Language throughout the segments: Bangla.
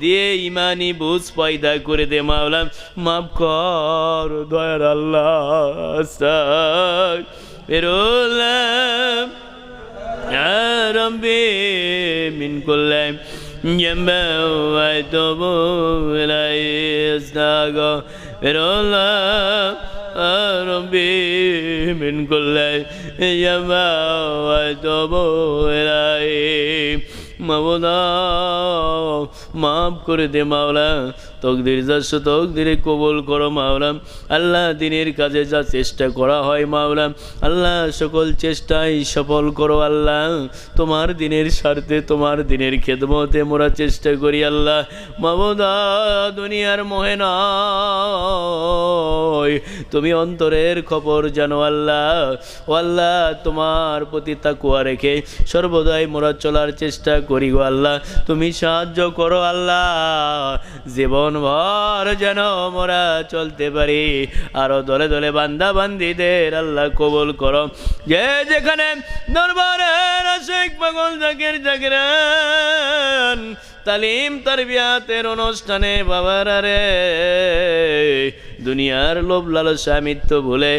দিয়ে ইমানি বুঝ পয়দা করে দে মাওলা মাফ কর দয়ার আল্লাহ বেরোলাম يا ربي من كل جنب وأتوب إليه أستغفر الله يا ربي من كل جنب وأتوب إليه মাওলা মাফ করে দে মাওলা তকদির যাচ্ছ, তকদিরে কবুল করো মাওলা আল্লাহ দিনের কাজে যা চেষ্টা করা হয় মাওলা আল্লাহ সকল চেষ্টাই সফল করো আল্লাহ। তোমার দিনের স্বার্থে, তোমার দিনের খেদমতে মোরা চেষ্টা করি আল্লাহ। মামদা দুনিয়ার মোহে তুমি অন্তরের খবর জানো আল্লাহ। ও আল্লাহ, তোমার প্রতি তাকুয়া রেখে সর্বদাই মোরা চলার চেষ্টা করি গো আল্লাহ। তুমি সাহায্য করো আল্লাহ। জীবন ভর যেন মোরা চলতে পারি। আরও দলে দলে বান্দা বান্দিদের আল্লাহ কবুল করো। যে যেখানে দরবারের শেখ পাগল জাকির জাকিরান তালিম তারবিয়াতের অনুষ্ঠানে বাবারা রে, দুনিয়ার লোভ লালসা মৃত্যু ভুলে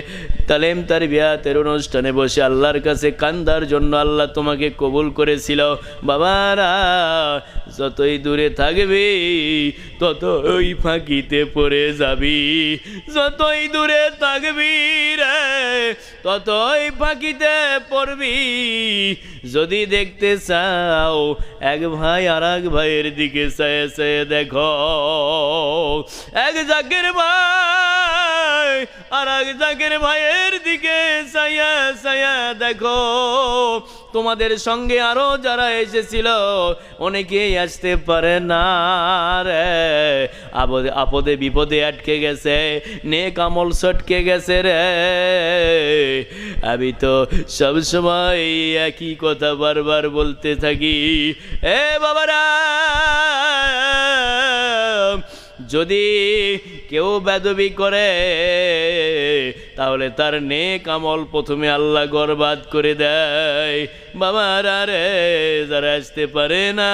তালিম তারবিয়াতের অনুষ্ঠানে বসে আল্লাহর কাছে কান্দার জন্য আল্লাহ তোমাকে কবুল করেছিল। বাবারা, যতই দূরে থাকবি ততই ফাঁকিতে পড়ে যাবি, যতই দূরে থাকবি রে, ততই ফাঁকিতে পড়বি। যদি দেখতে চাও এক ভাই আর এক ভাইয়ের দিকে চেয়ে চেয়ে দেখো, এক জাকের ভাই আর এক জাকের ভাইয়ের দিকে চাইয়া চাইয়া দেখো। তোমাদের সঙ্গে আরও যারা এসেছিল অনেকেই আসতে পারে না রে। আপদে আপদে বিপদে আটকে গেছে নে কামল সটকে গেছে রে। আমি তো সবসময় একই কথা বারবার বলতে থাকি। এ বাবারা! যদি কেউ বেদবি করে, তাহলে তার নেক আমল প্রথমে আল্লাহ গরবাদ করে দেয়। বাবার আরে যারা আসতে পারে না,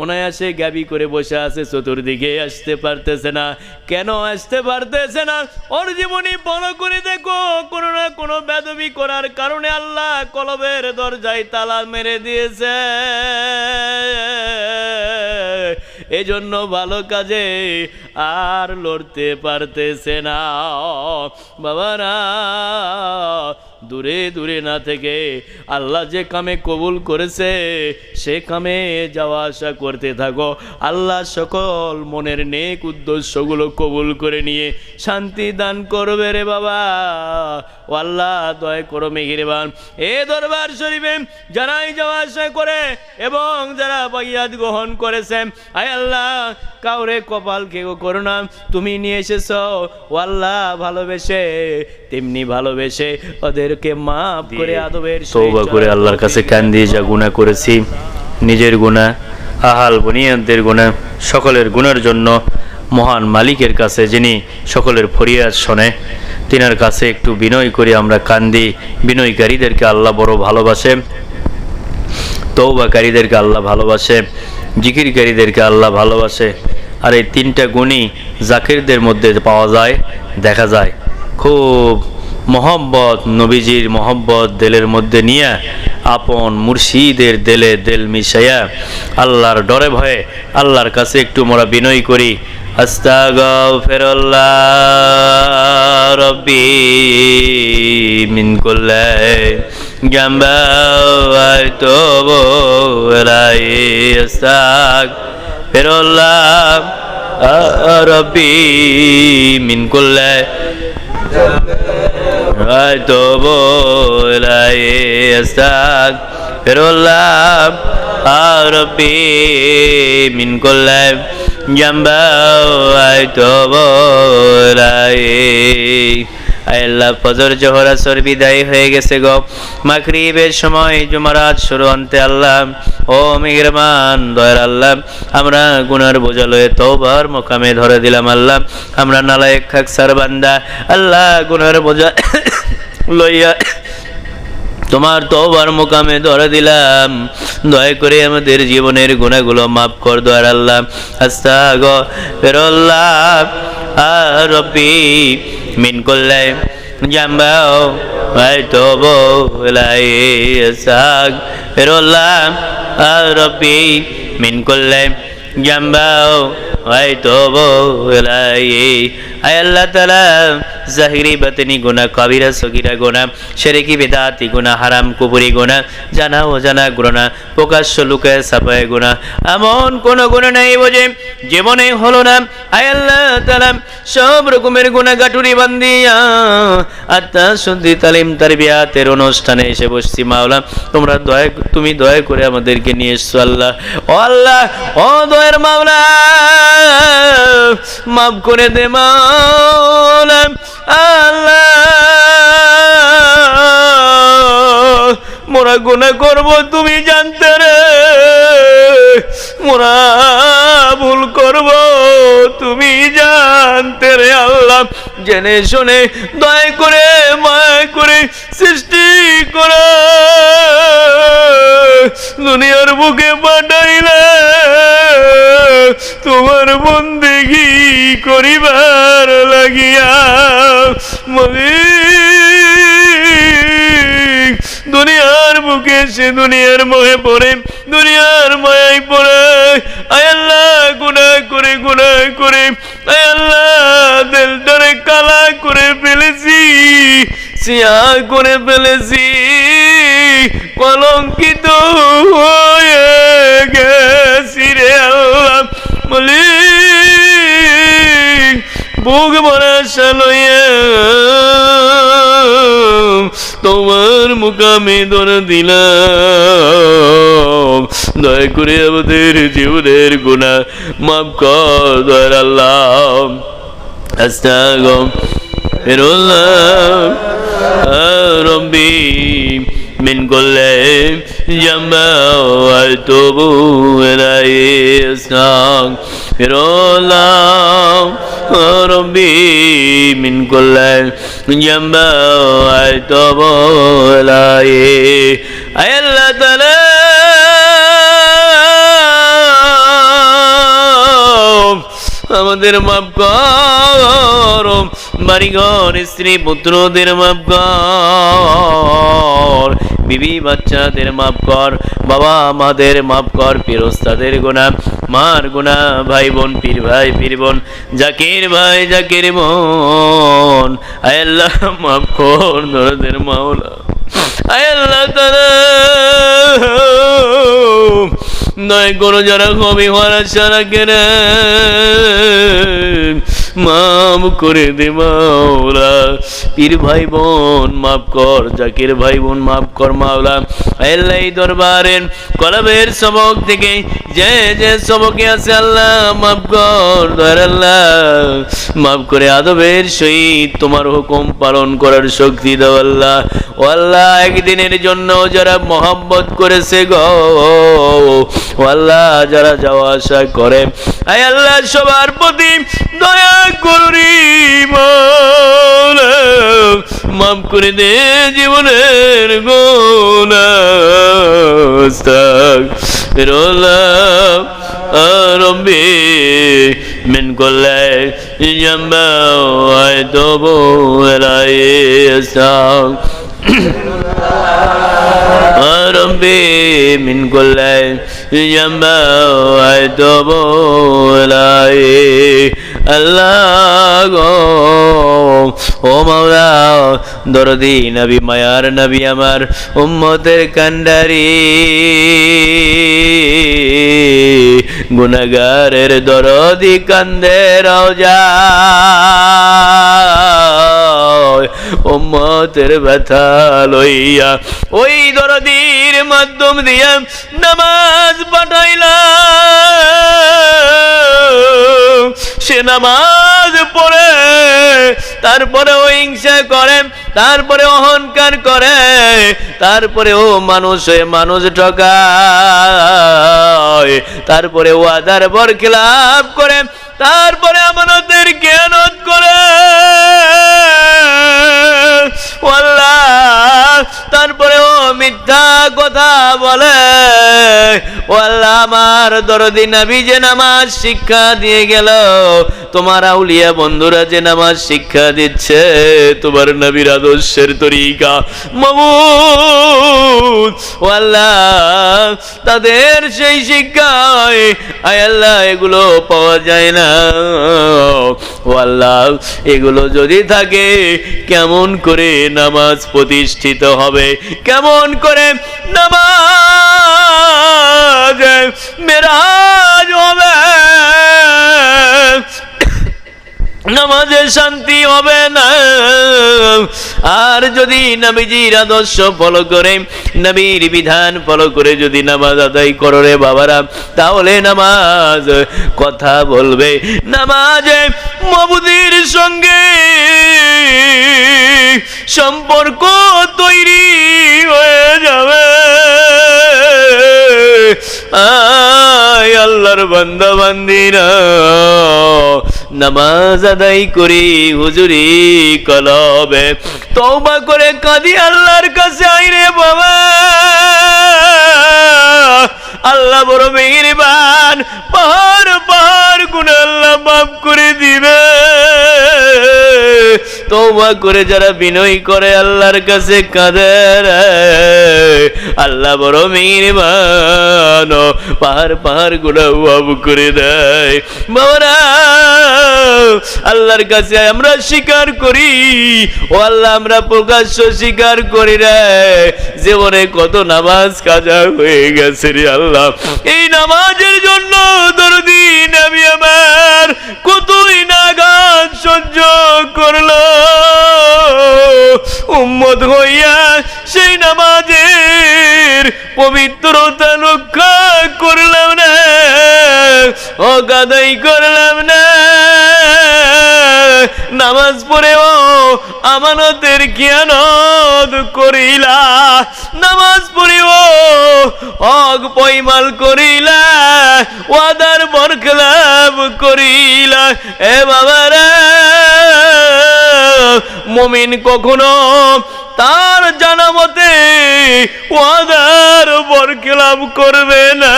অনায়াসে গাবি করে বসে আছে, চতুর্দিকে আসতে পারতেছে না। কেন আসতে পারতেছে না? ওর জীবনী বড় করে দেখো, কোনো না কোনো বেদবি করার কারণে আল্লাহ কলবের দরজায় তালা মেরে দিয়েছে। এজন্য ভালো কাজে আর লড়তে পারতেছে না। বাবারা, দূরে দূরে না থেকে আল্লাহ যে কামে কবুল করেছে, সে কামে যাওয়া আসা করতে থাকো। আল্লাহ সকল মনের নেক উদ্দেশ্যগুলো কবুল করে নিয়ে শান্তি দান করবে রে বাবা। ও আল্লাহ দয় করো মেঘিরবান এ দরবার শরীফে যারাই যাওয়া আসা করে এবং যারা বাইয়াত গ্রহণ করেছে আয় আল্লাহ কাউরে কপাল কেউ করো না। তুমি নিয়ে এসেছ ও আল্লাহ ভালোবেসে তেমনি ভালোবেসে ওদেরকে মাফ করে আদবের তৌবা করে আল্লাহর কাছে কান দিয়ে যা গুণা করেছি নিজের গুণা আহাল বনিয়াদের গুণা সকলের গুণের জন্য মহান মালিকের কাছে যিনি সকলের ফরিয়াদ শোনে তিনার কাছে একটু বিনয় করে, আমরা কান্দি বিনয়কারীদেরকে আল্লাহ বড় ভালোবাসে তৌবাকারীদেরকে আল্লাহ ভালোবাসে, জিকিরকারীদেরকে আল্লাহ ভালোবাসে, আর এই তিনটা গুণই জাকিরদের মধ্যে পাওয়া যায়, দেখা যায়। খুব মহব্বত, নবীজির মহব্বত দেলের মধ্যে নিয়ে আপন মুর্শিদের দেলে দেল মিশাইয়া আল্লাহর ডরে ভয়ে আল্লাহর কাছে একটু মোরা বিনয় করি। আস্তাগফিরুল্লাহ রব্বি মিন কুল্লি জামবা ওয়া রব্বি মিন কুল্লি أتوب إليه أستغفر الله ربي من كل جنب أتوب إليه আল্লাহ ফজর জোহর আসর বিদায় হয়ে গেছে গো। মাগরিবের সময় জুমারাত শুরু অন্তে আল্লাহ, ও মেহরবান, দয়ার আল্লাহ, আমরা গুনার বোঝা লয়ে তওবার মোকামে ধরে দিলাম আল্লাহ। আমরা নালায়েক খাক সার বান্দা, আল্লাহ গুনার বোঝা লইয়া তোমার তোবার মোকামে ধরে দিলাম। দয়া করে আমাদের জীবনের গুণাগুলো মাফ কর দয়ার আল্লাহ। আস্তা গো ফেরল্লাহ মিন করলে জাম্বাও হয়তো বলাই সাগ ফেরল্লাহ। আর রব্বি মিন করলে জাম্বাও হয়তো বলাই আয় আল্লাহ তালা জাহিরি বাতিনি গুণা কবিরা, সগিরা গুণা সেরেকি বেদাতি গুণা হারাম কুপুরি গুণা জানা ও জানা গুণা প্রকাশ্য লুকায় সাপায় গুণা এমন কোনো গুণ নেই বোঝে জীবনে হলো না। আয় আল্লাহ তালা সব রকমের গুণা গাটুরি বান্দিয়া আত্মা শুদ্ধি তালিম, তার বিয়াতের অনুষ্ঠানে এসে বসছি মাওলা। তোমরা দয়া তুমি দয়া করে আমাদেরকে নিয়ে এসছো আল্লাহ। ও আল্লাহ, ও দয়ের মাওলা, মাফ করে দে মাওলা। আল্লাহ। মোরা গুনাহ করব, তুমি জানতে রে। মোরা ভুল করব, তুমি জানতে রে আল্লাহ। জেনে শুনে দয়া করে, মায় করে, সৃষ্টি করে। দুনিয়ার বুকে পাঠাইলে তোমার বন্দেগি করিবার লাগিয়া মালিক, দুনিয়ার বুকে সে দুনিয়ার মোহে পড়ে, দুনিয়ার মায়ায় পড়ে। আয়াল্লাহ গুনাহ করে গুনাহ করে। আয়াল্লাহ দিলটারে কালা করে ফেলেছি, সিয়া করে ফেলেছি, কলঙ্কিত ভরা সালইয়া তোমার মুকামে ধরে দিলাম। দয়া করে আমাদের জীবনের গুণা মাফ কর, দয়ার আল্লাহ। আস্তাগম রব্বি। من كل جنب وأتوب إليه أستغفر الله ربي من كل جنب وأتوب إليه أي الله تعالى আমাদের মাপ কর বাড়িঘর, স্ত্রী, পুত্রদের মাপ কর। বিবি বাচ্চাদের মাপ কর। বাবা মাদের মাপ কর। ফিরোস্তাদের গুণা, মার গুণা ভাই বোন পীর ভাই, পীর বোন, জাকির ভাই, জাকির বোন। আল্লাহ মাপ কর দরদের মাওলা। আল্লাহ তারা নয় কোনো যারা কবি হওয়ার সারা কেনে মাফ করে দে মাওলা। পীর ভাই বোন মাফ কর। জাকির ভাই বোন মাফ কর মাওলা। আল্লাহ এই দরবারের কলবের সবক থেকে যে যে সবকে আছে আল্লাহ, মাফ কর। দয়ার আল্লাহ, মাফ করে আদবের সহিত তোমার হুকুম পালন করার শক্তি দাও আল্লাহ। ও আল্লাহ, একদিনের জন্য যারা মহাব্বত করেছে গো আল্লাহ, যারা যাওয়া আসা করে আয় আল্লাহ, সবার প্রতি দয়া করি মাফ করে দে জীবনের গোনা রব্বি من كل جنب وأتوب إليه ربي من كل جنب وأتوب إليه আল্লাহ গো। ও মাওলা, দরদি নবী, মায়ার নবী আমার উম্মতের কান্ডারি। গুনাগারের দরদি কান্দে রওজা উম্মতের ব্যথা লইয়া ওই দরদির মাধ্যম দিয়া নামাজ পাঠাইলা সে নামাজ পড়ে, তারপরে ও হিংসা করে, তারপরে অহংকার করে, তারপরে ও মানুষ হয়ে মানুষ ঠকায়, তারপরে ও আদার বর খিলাপ করে, তারপরে আমাদের জ্ঞানত করে। তারপরে মিথ্যা কথা বলে। ও আল্লাহ, আমার দরদি নবী যে নামাজ শিক্ষা দিয়ে গেল, তোমার আউলিয়া বন্ধুরা যে নামাজ শিক্ষা দিচ্ছে, তোমার নবীর আদর্শের তরিকা মাবুদ। ও আল্লাহ, তাদের সেই শিক্ষায়, আয় আল্লাহ, এগুলো পাওয়া যায় না। আল্লাহ এগুলো যদি থাকে কেমন করে নামাজ প্রতিষ্ঠিত হবে? কেমন করে নামাজ মেরাজ হবে? নামাজে শান্তি হবে না। আর যদি নবীজির আদর্শ ফলো করে, নবীর বিধান ফলো করে যদি নামাজ আদায় করো রে বাবারা, তাহলে নামাজ কথা বলবে। নামাজে মবুদির সঙ্গে সম্পর্ক তৈরি হয়ে যাবে। আল্লাহর বান্দা বান্দিরা নামাজ আদায় করি, হুজুরি কলবে। তওবা করে কাঁদি, আল্লাহর কাছে আইরে বাবা। আল্লাহ বড় মেহরবান, পাহাড় পাহাড় গুণ আল্লাহ মাফ করে দিবে। তওবা করে যারা বিনয় করে আল্লাহর কাছে কাঁদে আল্লাহ বড় মেহেরবান পাহাড় পাহাড়গুলো মাফ করে দেয়। বাবারা আল্লাহর কাছে আমরা স্বীকার করি, ও আল্লাহ আমরা প্রকাশ্য স্বীকার করি রে। জীবনে কত নামাজ, কাজা হয়ে গেছে রে আল্লাহ। এই নামাজের জন্য দরদি আমি আমার কতই নাগান সহ্য করল উম্মত হইয়া সেই নামাজের পবিত্রতা রক্ষা করলাম না ও গাদাই করলাম না। নামাজ পড়েও আমানতের জ্ঞানত করিলা, নামাজ পড়িও হক পৈমাল করিলা, ওয়াদার বরখলাম করিলা। এ বাবারা মমিন কখনো তার জানামতে ওয়াদার বরখলাম করবে না।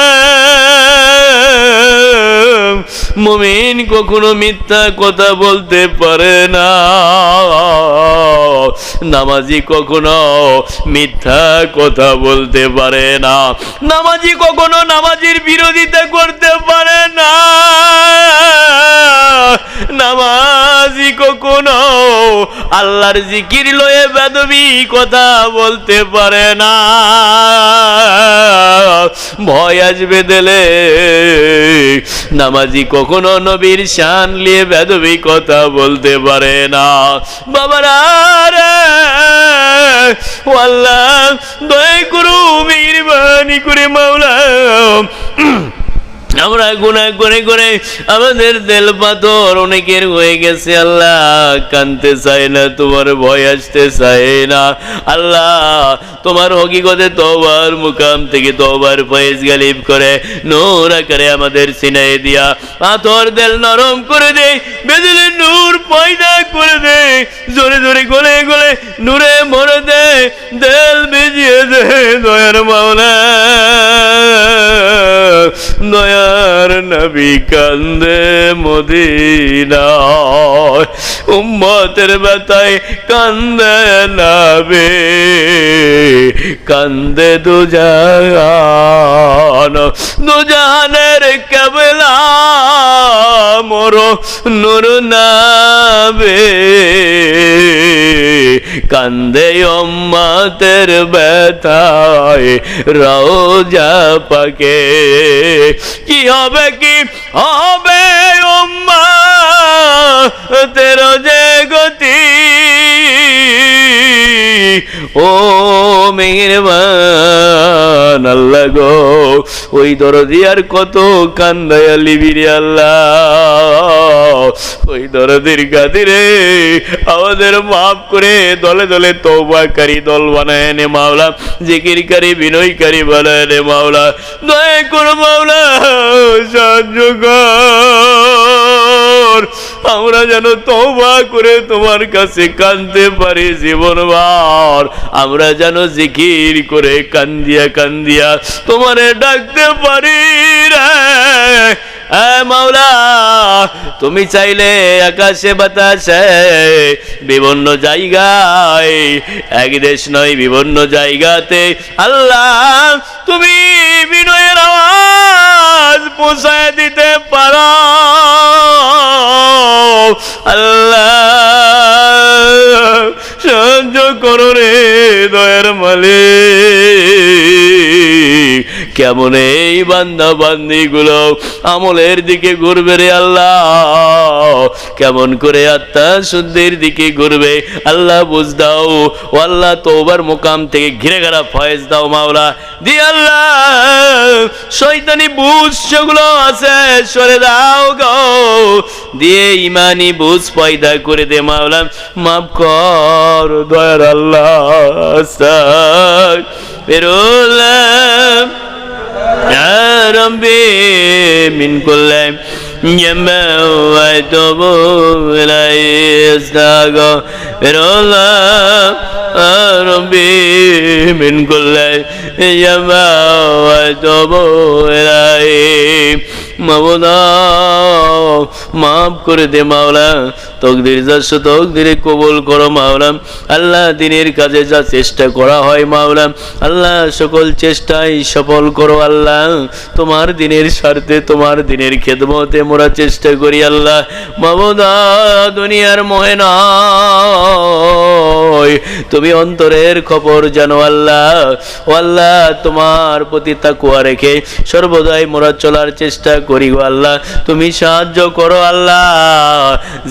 মমিন কখনো মিথ্যা কথা বলতে পারে না। নামাজি কখনো মিথ্যা কথা বলতে পারে না। নামাজি কখনো নামাজির বিরোধিতা করতে পারে না। নামাজি কখনো আল্লাহর জিকির লয়ে বেদবি কথা বলতে পারে না। ভয় আসবে দিলে। নামাজি কখনো নবীর শান লিয়ে বেদবি কথা বলতে পারে না। বাবারা আল্লাহ, দয়া করু মেহরবানি করে মাওলা আমরা গুণা করে করে আমাদের তেল পাথর অনেকের হয়ে গেছে, আল্লাহ কানতে চায় না, তোমার ভয় আসতে চায় না। আল্লাহ, তোমার হকিকতে তোবার মুকাম থেকে তোবার ফয়েজ গালিব করে, নূর আকারে আমাদের সিনাই দিয়া পাথর দেল নরম করে দে, বেদলে নূর পয়দা করে দে, জোরে জোরে গলে গলে নূরে মরে দে, দেল বেজিয়ে দে দয়ার মাওলা। দয়ার নবী কান্দে মদিনায়। উম্মতের বেতায় কান্দে নাবে, কান্দে দুজান দুজানের কেবলা মোর নুর নাবে, কান্দে উম্মতের বেতায় রওজা পাকে। কি হবে কি হবে উম্মা তেরো যে গতি? ও মেহরবান, আল্লাহ গো, ওই দরদি আর কত কান্দায়া লিবিরি আল্লাহ। ওই দরদির গাদিরে আমাদের মাফ করে দলে দলে তৌবাকারী দল বানায় নে মাওলা, জিকিরকারী, বিনয়কারী বানায় নে মাওলা। দয়া করো মাওলা সাহায্য কর। আমরা যেন তওবা করে তোমার কাছে কাঁদতে পারি জীবনবার। আমরা যেন জিকির করে কান্দিয়া কান্দিয়া তোমারে ডাকতে পারি রে। মাওলা, তুমি চাইলে আকাশে বাতাসে বিভিন্ন জায়গায়, এক দেশ নয় বিভিন্ন জায়গাতে আল্লাহ, তুমি বিনয়ের আওয়াজ পৌঁছায় দিতে পারো। আল্লাহ সাহায্য করো রে দয়ার মালিক। কেমন এই বান্দা বান্দি গুলো আমলের দিকে ঘুরবে রে আল্লাহ? কেমন করে আত্মা শুদ্ধির দিকে ঘুরবে? আল্লাহ বুঝ দাও। ও আল্লাহ তোবার মোকাম থেকে ঘিরে ঘেরা ফয়েজ দাও মাওলা। দি আল্লাহ শৈতানি বুঝ সেগুলো আছে সরে দাও গো। দিয়ে ইমানি বুঝ পয়দা করে দে মাওলা। মাফ কর দয়ার আল্লাহ বেরোলাম ربي من كل يما ويتوب إليه أستغفر الله ربي من كل يما ويتوب إليه مولاي মাফ করে দে মাওলা। তকদির যাচ্ছ তকদিরে কবুল করো মাওলা। আল্লাহ দিনের কাজে যা চেষ্টা করা হয় মাওলা। আল্লাহ সকল চেষ্টাই সফল করো আল্লাহ। তোমার দিনের স্বার্থে, তোমার দিনের খেদমতে মোরা চেষ্টা করি আল্লাহ। মামদা, দুনিয়ার মোহে নয় তুমি অন্তরের খবর জানো আল্লাহ। ও আল্লাহ, তোমার প্রতি তাকুয়া রেখে সর্বদাই মোরা চলার চেষ্টা করি গো আল্লাহ। তুমি সাহায্য করো আল্লাহ।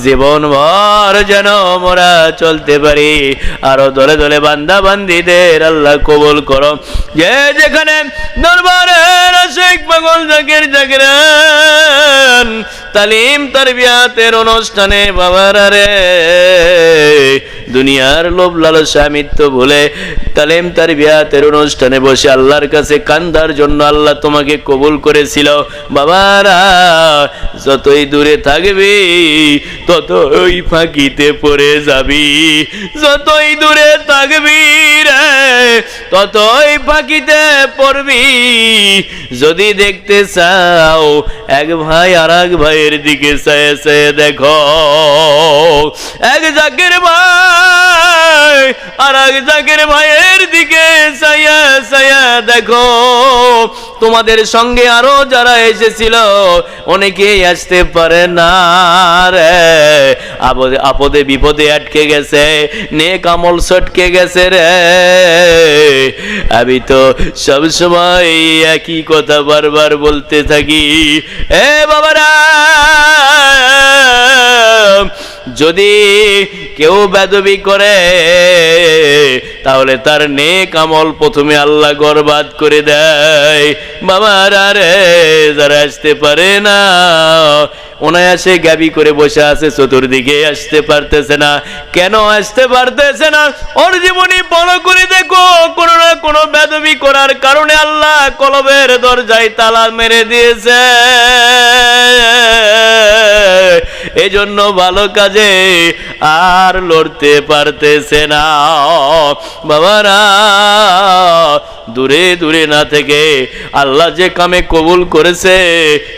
জীবন ভর যেন মোরা চলতে পারি। আরও দলে দলে বান্দা বান্দিদের আল্লাহ কবুল করো। যে যেখানে দরবারের শেখ পাগল জাকির জাকিরান তালিম, তারবিয়াতের অনুষ্ঠানে বাবারা রে দুনিয়ার লোভ লালসা মৃত্যু ভুলে তালিম তারবিয়াতের অনুষ্ঠানে বসে আল্লাহর কাছে কান্দার জন্য আল্লাহ তোমাকে কবুল করেছিল। বাবারা, যতই দূরে থাকবি, ততই ফাঁকিতে পড়ে যাবি। যতই দূরে থাকবি রে, ততই ফাঁকিতে পড়বি। যদি দেখতে চাও, এক ভাই আর এক ভাইয়ের দিকে চেয়ে চেয়ে দেখো। এক জাকের ভাই আর এক ভাইয়ের দিকে চাইয়া চাইয়া দেখো, তোমাদের সঙ্গে আরও যারা এসেছিল, অনেকেই আসতে পারে না রে। আপদে বিপদে আটকে গেছে, নেক আমল সটকে গেছে রে। আমি তো সব সময় একই কথা বারবার বলতে থাকি। এ বাবারা যদি কেউ বেদবি করে, তাহলে তার নেক আমল প্রথমে আল্লাহ গরবাদ করে দেয়। বাবার আরে যারা আসতে পারে না, অনায়াসে গাবি করে বসে আছে, চতুর্দিকে আসতে পারতেছে না। কেন আসতে পারতেছে না? ওর জীবনী বড় করে দেখো, কোনো না কোনো বেদবি করার কারণে আল্লাহ কলবের দরজায় তালা মেরে দিয়েছে। এজন্য ভালো কাজে আর লড়তে পারতেছে না। বাবারা দূরে দূরে না থেকে আল্লাহ যে কামে কবুল করেছে,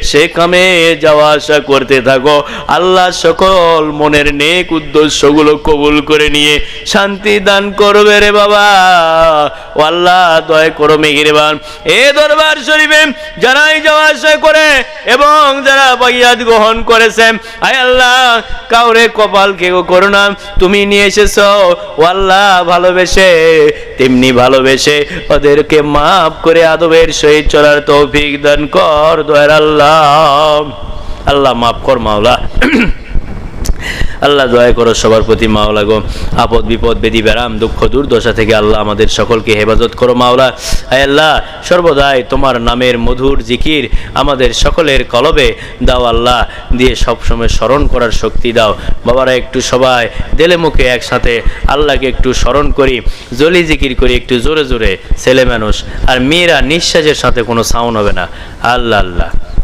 সে কামে যাওয়া আসা করতে থাকো। আল্লাহ সকল মনের নেক উদ্দেশ্যগুলো কবুল করে নিয়ে শান্তি দান করবে রে বাবা। ও আল্লাহ, দয়া করো মেঘিরবান এ দরবার শরীফে যারাই যাওয়া আসা করে এবং যারা বাইয়াত গ্রহণ করেছে, আয় আল্লাহ, কাউরে কপাল কেউ করো না। তুমি নিয়ে এসেছ, ও আল্লাহ, ভালোবেসে, তেমনি ভালোবেসে ওদেরকে মাফ করে আদবের সহিত চলার তৌফিক দান কর, দয়ার আল্লাহ। আল্লাহ মাফ কর মাওলা। আল্লাহ দয়া করো, সবার প্রতি মাওলা গো। আপদ, বিপদ, বেদি, ব্যারাম, দুঃখ, দুর্দশা থেকে আল্লাহ আমাদের সকলকে হেফাজত করো মাওলা। আয় আল্লাহ, সর্বদাই তোমার নামের মধুর জিকির আমাদের সকলের কলবে দাও আল্লাহ। দিয়ে সবসময় স্মরণ করার শক্তি দাও। বাবারা, একটু সবাই দেলে মুখে একসাথে আল্লাহকে একটু স্মরণ করি। জলি জিকির করি একটু জোরে জোরে, ছেলে মানুষ। আর মেয়েরা নিঃশ্বাসের সাথে কোনো সাউন্ড হবে না। আল্লাহ আল্লাহ।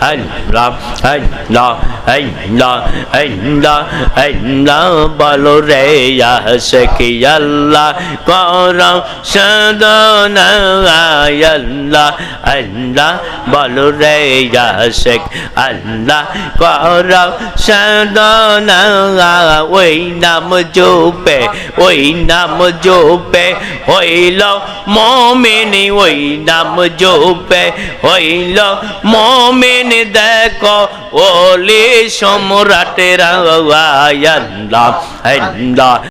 হাই লা হাই লা হাই লা হাই লা হাই লা বলো রে সখি আল্লাহ? কর সদনা আল্লাহ আল্লাহ বলো রে সখ আল্লাহ? কর সদনা ওই নাম হইল মমিনী হইল মমিনী দেখো ওলি সম্রাটেরা আল্লাহ আল্লাহ।